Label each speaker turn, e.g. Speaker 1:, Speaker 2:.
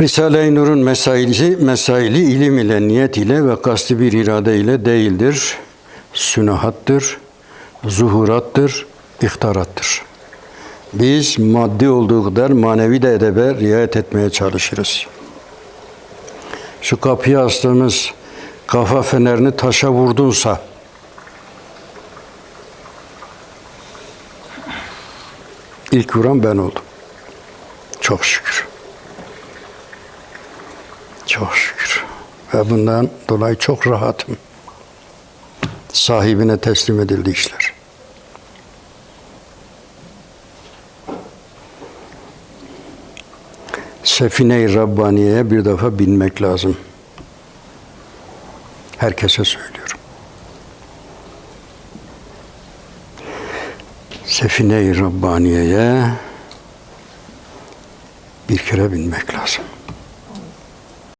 Speaker 1: Risale-i Nur'un mesaili, mesaili ilim ile, niyet ile ve kasti bir irade ile değildir. Sünahattır, zuhurattır, ihtarattır. Biz maddi olduğu kadar manevi de edebe riayet etmeye çalışırız. Şu kapıya astığımız kafa fenerini taşa vurdunsa, ilk vuran ben oldum. Çok şükür. Çok şükür. Ve bundan dolayı çok rahatım. Sahibine teslim edildi işler. Sefine-i Rabbaniye'ye bir defa binmek lazım. Herkese söylüyorum. Sefine-i Rabbaniye'ye bir kere binmek lazım.